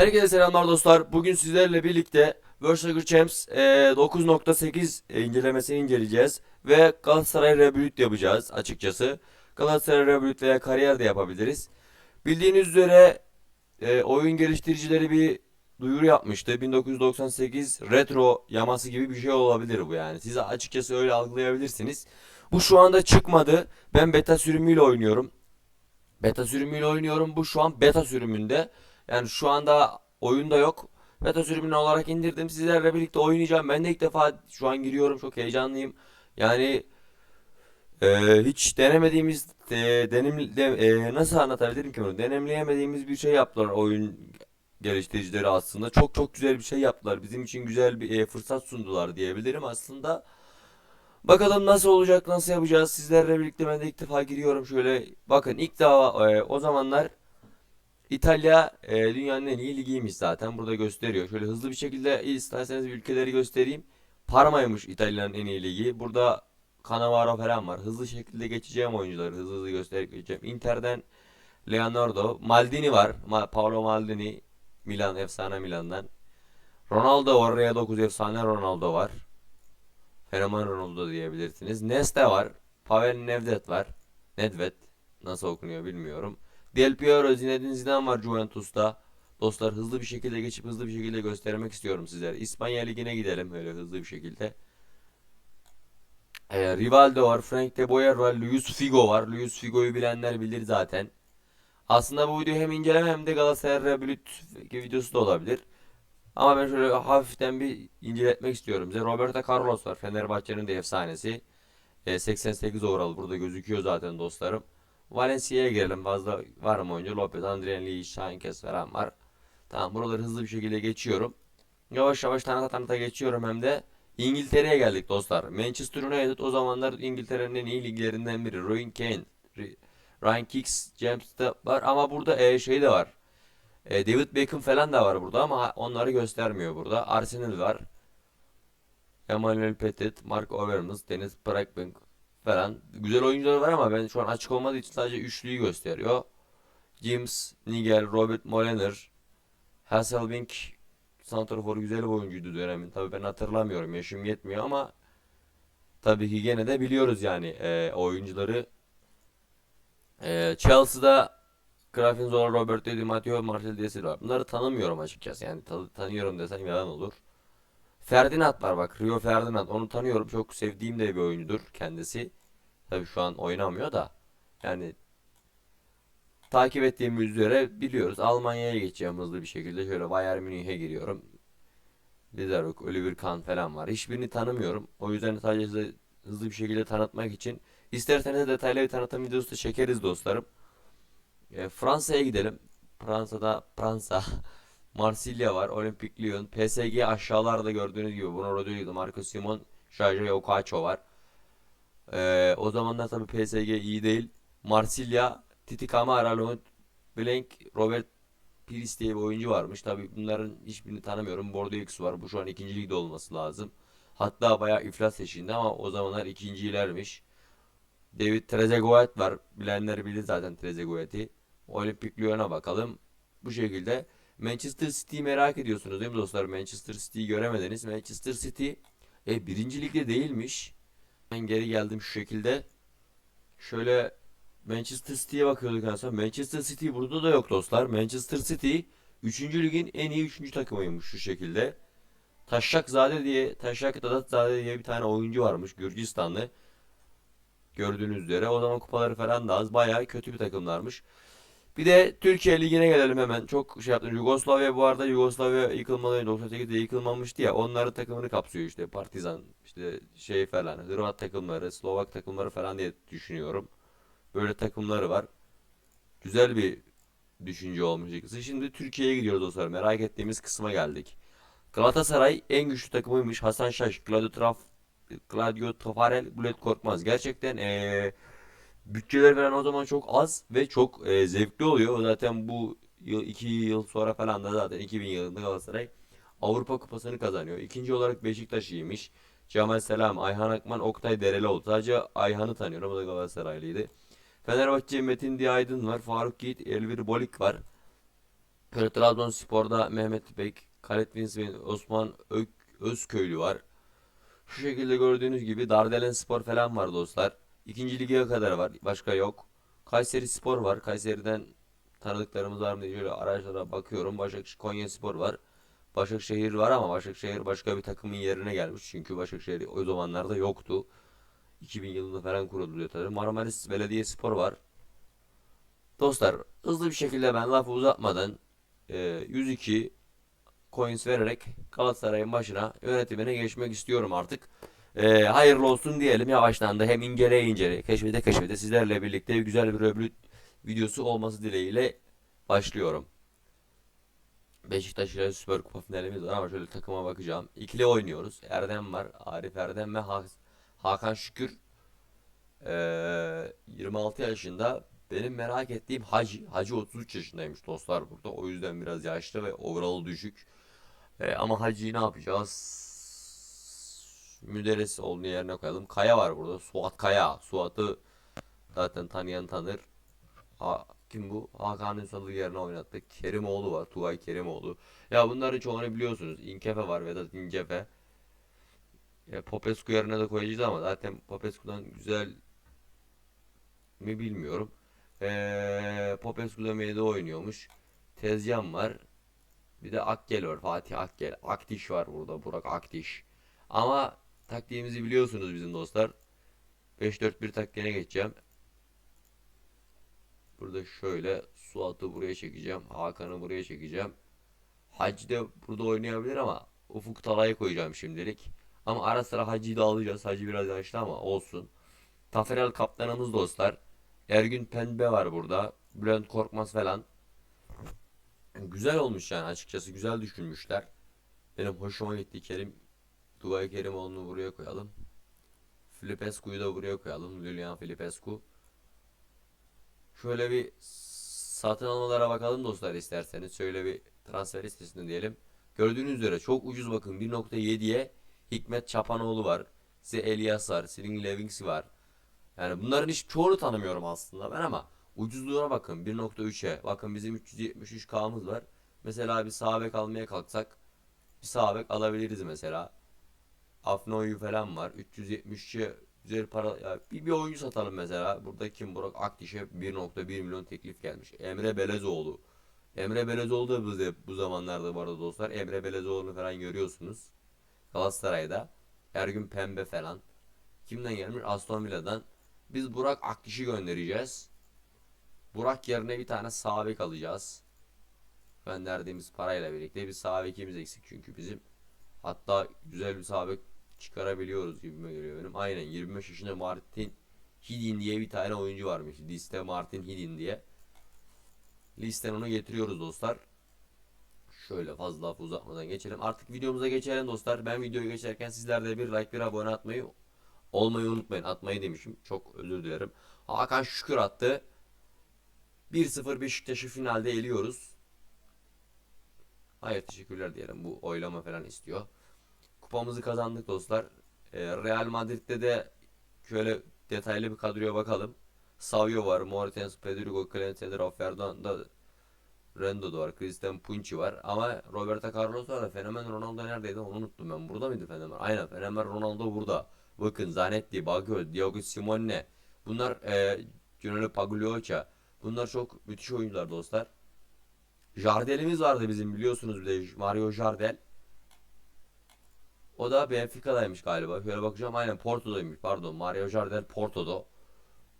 Herkese selamlar dostlar. Bugün sizlerle birlikte World Soccer Champs e, 9.8 e, incelemesini inceleyeceğiz. Ve Galatasaray Rebuild yapacağız açıkçası. Galatasaray Rebuild veya kariyer de yapabiliriz. Bildiğiniz üzere e, oyun geliştiricileri bir duyuru yapmıştı. 1998 retro yaması gibi bir şey olabilir bu yani. Siz açıkçası öyle algılayabilirsiniz. Bu şu anda çıkmadı. Ben beta sürümüyle oynuyorum. Beta sürümüyle oynuyorum. Bu şu an beta sürümünde. Yani şu anda oyunda yok. Beta sürümünü olarak indirdim. Sizlerle birlikte oynayacağım. Ben de ilk defa şu an giriyorum. Çok heyecanlıyım. Yani e, hiç denemediğimiz e, denim de- e, nasıl anlatabilirim ki bunu? Denemleyemediğimiz bir şey yaptılar oyun geliştiricileri aslında. Çok çok güzel bir şey yaptılar. Bizim için güzel bir e, fırsat sundular diyebilirim aslında. Bakalım nasıl olacak, nasıl yapacağız? Sizlerle birlikte ben de ilk defa giriyorum şöyle. Bakın ilk defa e, o zamanlar İtalya e, dünyanın en iyi ligiymiş zaten. Burada gösteriyor. Şöyle hızlı bir şekilde isterseniz ülkeleri göstereyim. Parma'ymış İtalya'nın en iyi ligi. Burada Cannavaro falan var. Hızlı şekilde geçeceğim oyuncuları. Hızlı hızlı gösterip geçeceğim. Inter'den Leonardo. Maldini var. Ma- Paolo Maldini. Milan, efsane Milan'dan. Ronaldo var. Real 9 efsane Ronaldo var. Fenomen Ronaldo diyebilirsiniz. Nesta var. Pavel Nedved var. Nedved. Nasıl okunuyor bilmiyorum. Del Piero, Zinedine Zidane var Juventus'ta. Dostlar hızlı bir şekilde geçip hızlı bir şekilde göstermek istiyorum sizlere. İspanya Ligi'ne gidelim öyle hızlı bir şekilde. Ee, Rivaldo var, Frank de Boer var, Luis Figo var. Luis Figo'yu bilenler bilir zaten. Aslında bu video hem inceleme hem de Galatasaray Rebuild videosu da olabilir. Ama ben şöyle hafiften bir inceletmek istiyorum size. Roberto Carlos var, Fenerbahçe'nin de efsanesi. Ee, 88 overall burada gözüküyor zaten dostlarım. Valencia'ya girelim. Fazla var mı oyuncu? Lopez, Adrian Lee, Şahinkes falan var. Tamam buraları hızlı bir şekilde geçiyorum. Yavaş yavaş tanıta tanıta geçiyorum hem de. İngiltere'ye geldik dostlar. Manchester United o zamanlar İngiltere'nin en iyi liglerinden biri. Roy Keane, Ri- Ryan Giggs, James de var ama burada e, şey de var. E, David Beckham falan da var burada ama onları göstermiyor burada. Arsenal var. Emmanuel Petit, Mark Overmars, Dennis Bergkamp falan. Güzel oyuncular var ama ben şu an açık olmadığı için sadece üçlüyü gösteriyor. James, Nigel, Robert Molenaer, Hasselbank santrafor güzel bir oyuncuydu dönemin. Tabii ben hatırlamıyorum. Yaşım yetmiyor ama tabii ki gene de biliyoruz yani e, oyuncuları. E, Chelsea'da Grafinzola, Roberto Di Matteo, Marcel De Silva. Bunları tanımıyorum açıkçası. Yani ta- tanıyorum desem yalan olur. Ferdinand var bak. Rio Ferdinand. Onu tanıyorum. Çok sevdiğim de bir oyuncudur kendisi. Tabii şu an oynamıyor da. Yani takip ettiğimiz üzere biliyoruz. Almanya'ya geçeceğim hızlı bir şekilde. Şöyle Bayern Münih'e giriyorum. Lideruk, Oliver Kahn falan var. Hiçbirini tanımıyorum. O yüzden sadece size hızlı bir şekilde tanıtmak için. İsterseniz de detaylı bir tanıtım videosu da çekeriz dostlarım. E, Fransa'ya gidelim. Fransa'da Fransa. Marsilya var. Olympique Lyon. PSG aşağılarda gördüğünüz gibi. Bruno Rodriguez, Marcos Simon, Sergio Okaço var. Ee, o zamanlar tabii PSG iyi değil. Marsilya, Titi Camara, Laurent Robert Pires diye bir oyuncu varmış. Tabii bunların hiçbirini tanımıyorum. Bordeaux var. Bu şu an ikinci ligde olması lazım. Hatta bayağı iflas eşiğinde ama o zamanlar ikincilermiş. David Trezeguet var. Bilenler bilir zaten Trezeguet'i. Olympique Lyon'a bakalım. Bu şekilde. Manchester City'yi merak ediyorsunuz değil mi dostlar? Manchester City'yi göremediniz. Manchester City e, birinci ligde değilmiş. Ben geri geldim şu şekilde. Şöyle Manchester City'ye bakıyorduk son. Manchester City burada da yok dostlar. Manchester City 3. ligin en iyi 3. takımıymış şu şekilde. Taşşakzade diye, Taşşak Dadatzade diye bir tane oyuncu varmış Gürcistanlı. Gördüğünüz üzere. O zaman kupaları falan da az. Bayağı kötü bir takımlarmış. Bir de Türkiye Ligi'ne gelelim hemen. Çok şey yaptım. Yugoslavya bu arada Yugoslavya yıkılmadan 98'de yıkılmamıştı ya. Onların takımını kapsıyor işte. Partizan, işte şey falan. Hırvat takımları, Slovak takımları falan diye düşünüyorum. Böyle takımları var. Güzel bir düşünce olmuş. Şimdi Türkiye'ye gidiyoruz dostlar. Merak ettiğimiz kısma geldik. Galatasaray en güçlü takımıymış. Hasan Şaş, Gladio Traf, Gladio Tafarel, Bülent Korkmaz. Gerçekten eee bütçeler falan o zaman çok az ve çok eee, zevkli oluyor. Zaten bu yıl, iki yıl sonra falan da zaten 2000 yılında Galatasaray Avrupa Kupası'nı kazanıyor. İkinci olarak Beşiktaş iyiymiş. Cemal Selam, Ayhan Akman, Oktay Derelioğlu. Sadece Ayhan'ı tanıyorum. O da Galatasaraylıydı. Fenerbahçe Metin Diyaydın var. Faruk Yiğit, Elvir Bolik var. Şöyle Trabzonspor'da Mehmet Bek, Khaled Winston, Osman Ök, Özköylü var. Şu şekilde gördüğünüz gibi Dardelen Spor falan var dostlar. İkinci lige kadar var. Başka yok. Kayseri Spor var. Kayseri'den tanıdıklarımız var mı diye şöyle araçlara bakıyorum. Başakşehir Konya Spor var. Başakşehir var ama Başakşehir başka bir takımın yerine gelmiş. Çünkü Başakşehir o zamanlarda yoktu. 2000 yılında falan kuruldu diyor tabii. Marmaris Belediyespor var. Dostlar hızlı bir şekilde ben lafı uzatmadan e, 102 coins vererek Galatasaray'ın başına yönetimine geçmek istiyorum artık. E, hayırlı olsun diyelim yavaştan da hem inceleye inceleye keşfede keşfede sizlerle birlikte güzel bir öbür videosu olması dileğiyle başlıyorum. Beşiktaş ile Süper Kupa finalimiz var ama şöyle takıma bakacağım. İkili oynuyoruz. Erdem var. Arif Erdem ve Ha- Hakan Şükür. Ee, 26 yaşında. Benim merak ettiğim Hacı. Hacı 33 yaşındaymış dostlar burada. O yüzden biraz yaşlı ve overall düşük. Ee, ama Hacı'yı ne yapacağız? Müderris olduğu yerine koyalım. Kaya var burada. Suat Kaya. Suat'ı zaten tanıyan tanır. Ha, kim bu? Hakan Ünsal'ı yerine oynattık. Kerimoğlu var. Tugay Kerimoğlu. Ya bunların çoğunu biliyorsunuz. İnkefe var. Vedat İncefe. Ya Popescu yerine de koyacağız ama zaten Popescu'dan güzel mi bilmiyorum. Ee, Popescu da oynuyormuş. Tezcan var. Bir de Akgel var. Fatih Akgel. Akdiş var burada. Burak Akdiş. Ama taktiğimizi biliyorsunuz bizim dostlar. 5-4-1 taktiğine geçeceğim. Burada şöyle Suat'ı buraya çekeceğim. Hakan'ı buraya çekeceğim. Hacı de burada oynayabilir ama Ufuk Talay'ı koyacağım şimdilik. Ama ara sıra Hacı'yı da alacağız. Hacı biraz yaşlı ama olsun. Taferel kaptanımız dostlar. Ergün Pembe var burada. Bülent Korkmaz falan. Güzel olmuş yani açıkçası. Güzel düşünmüşler. Benim hoşuma gitti. Kerim Tugay Kerimoğlu'nu buraya koyalım. Filipescu'yu da buraya koyalım. Lilian Filipescu. Şöyle bir satın almalara bakalım dostlar isterseniz. Şöyle bir transfer listesinde diyelim. Gördüğünüz üzere çok ucuz bakın 1.7'ye Hikmet Çapanoğlu var. Size Elias var. Sling Levings var. Yani bunların hiç çoğunu tanımıyorum aslında ben ama ucuzluğuna bakın 1.3'e. Bakın bizim 373K'mız var. Mesela bir sağ bek almaya kalksak bir sağ bek alabiliriz mesela. Afnoyu falan var. 373'e güzel para ya bir, bir oyuncu satalım mesela. Burada kim Burak Akdiş'e 1.1 milyon teklif gelmiş. Emre Belezoğlu. Emre Belezoğlu da bu, bu zamanlarda bu arada dostlar. Emre Belezoğlu'nu falan görüyorsunuz. Galatasaray'da. Ergün Pembe falan. Kimden gelmiş? Aston Villa'dan. Biz Burak Akdiş'i göndereceğiz. Burak yerine bir tane sağ bek alacağız. Gönderdiğimiz parayla birlikte bir sağ bekimiz eksik çünkü bizim. Hatta güzel bir sağ bek çıkarabiliyoruz gibime geliyor benim. Aynen 25 yaşında Martin Hidin diye bir tane oyuncu varmış. Liste Martin Hidin diye. Listen onu getiriyoruz dostlar. Şöyle fazla lafı uzatmadan geçelim. Artık videomuza geçelim dostlar. Ben videoyu geçerken sizler de bir like bir abone atmayı olmayı unutmayın. Atmayı demişim. Çok özür dilerim. Hakan Şükür attı. 1-0 Beşiktaş'ı finalde eliyoruz. Hayır teşekkürler diyelim. Bu oylama falan istiyor. Kupamızı kazandık dostlar. Ee, Real Madrid'de de şöyle detaylı bir kadroya bakalım. Savio var, Mortens, Pedro, Clement, Cedro, Fernando, Rendo da var, Christian Pucci var. Ama Roberto Carlos var da Fenomen Ronaldo neredeydi onu unuttum ben. Burada mıydı Fenomen? Aynen Fenomen Ronaldo burada. Bakın Zanetti, Baggio, Diogo Simone. Bunlar e, Gianluca Pagliuca. Bunlar çok müthiş oyuncular dostlar. Jardel'imiz vardı bizim biliyorsunuz bir de Mario Jardel. O da Benfica'daymış galiba. Şöyle bakacağım aynen Porto'daymış. Pardon Mario Jardel Porto'da.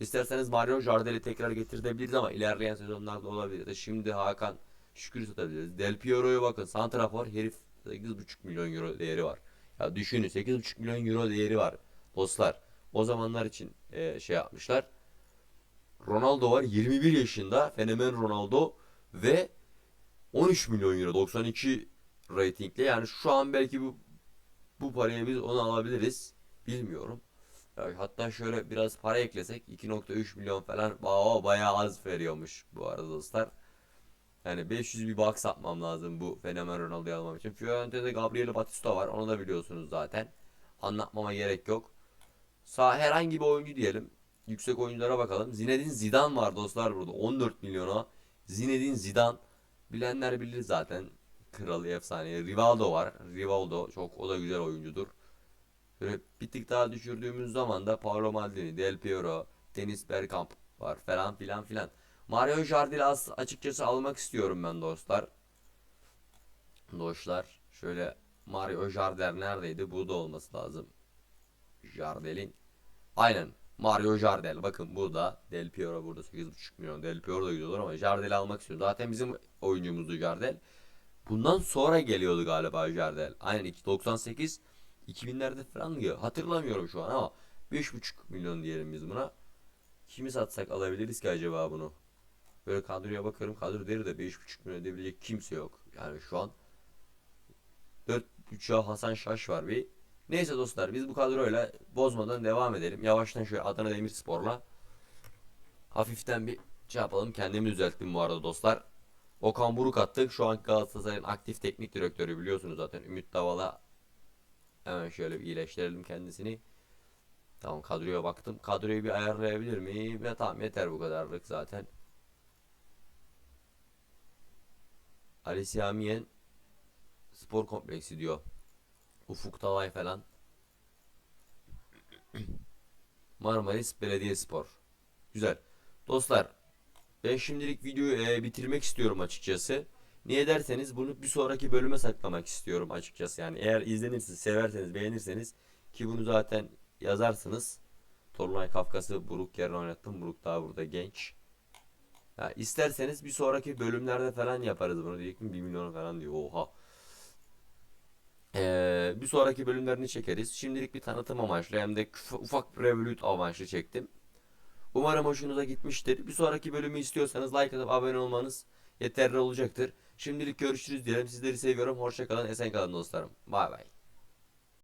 İsterseniz Mario Jardel'i tekrar getirtebiliriz ama ilerleyen sezonlarda olabilir. Şimdi Hakan Şükür satabiliriz. Del Piero'ya bakın. Santrafor herif 8,5 milyon euro değeri var. Ya düşünün 8,5 milyon euro değeri var. Dostlar o zamanlar için e, şey yapmışlar. Ronaldo var 21 yaşında. Fenomen Ronaldo ve 13 milyon euro 92 ratingle yani şu an belki bu bu parayı biz onu alabiliriz. Bilmiyorum. Hatta şöyle biraz para eklesek 2.3 milyon falan Aa, bayağı az veriyormuş bu arada dostlar. Yani 500 bir box atmam lazım bu fenomen Ronaldo'yu almam için. Fiorentina'da Gabriel Batista var. Onu da biliyorsunuz zaten. Anlatmama gerek yok. Sağ herhangi bir oyuncu diyelim. Yüksek oyunculara bakalım. Zinedine Zidane var dostlar burada. 14 milyona. Zinedine Zidane Bilenler bilir zaten. Kralı efsane. Rivaldo var. Rivaldo çok o da güzel oyuncudur. Böyle bir tık daha düşürdüğümüz zaman da Paolo Maldini, Del Piero, Dennis Bergkamp var falan filan filan. Mario Jardil'i as- açıkçası almak istiyorum ben dostlar. Dostlar şöyle Mario Jardel neredeydi? Burada olması lazım. Jardel'in. Aynen. Mario Jardel. Bakın burada. Del Piero burada 8.5 milyon. Del Piero da gidiyorlar ama Jardel'i almak istiyorum. Zaten bizim oyuncumuzdu Jardel. Bundan sonra geliyordu galiba Jardel. Aynen 98 2000'lerde falan diyor. Hatırlamıyorum şu an ama 5.5 milyon diyelim biz buna. Kimi satsak alabiliriz ki acaba bunu? Böyle kadroya bakarım. Kadro deri de 5.5 milyon edebilecek kimse yok. Yani şu an 4.5'a Hasan Şaş var bir. Neyse dostlar biz bu kadroyla bozmadan devam edelim. Yavaştan şöyle Adana Demirspor'la hafiften bir şey yapalım. Kendimi düzelttim bu arada dostlar. Okan Buruk attık. Şu an Galatasaray'ın aktif teknik direktörü biliyorsunuz zaten. Ümit Davala hemen şöyle bir iyileştirelim kendisini. Tamam kadroya baktım. Kadroyu bir ayarlayabilir miyim? Ya tamam yeter bu kadarlık zaten. Ali Samiyen spor kompleksi diyor. Ufuk Talay falan. Marmaris Belediyespor. Güzel. Dostlar ben şimdilik videoyu e, bitirmek istiyorum açıkçası. Niye derseniz bunu bir sonraki bölüme saklamak istiyorum açıkçası. Yani eğer izlenirse, severseniz, beğenirseniz ki bunu zaten yazarsınız. Tolunay Kafkas'ı Buruk yerine oynattım. Buruk daha burada genç. Ya isterseniz bir sonraki bölümlerde falan yaparız bunu. Diyecektim 1 milyon falan diyor. Oha. Ee, bir sonraki bölümlerini çekeriz. Şimdilik bir tanıtım amaçlı hem de ufak bir Revolut amaçlı çektim. Umarım hoşunuza gitmiştir. Bir sonraki bölümü istiyorsanız like atıp abone olmanız yeterli olacaktır. Şimdilik görüşürüz diyelim. Sizleri seviyorum. Hoşça kalın. Esen kalın dostlarım. Bay bay.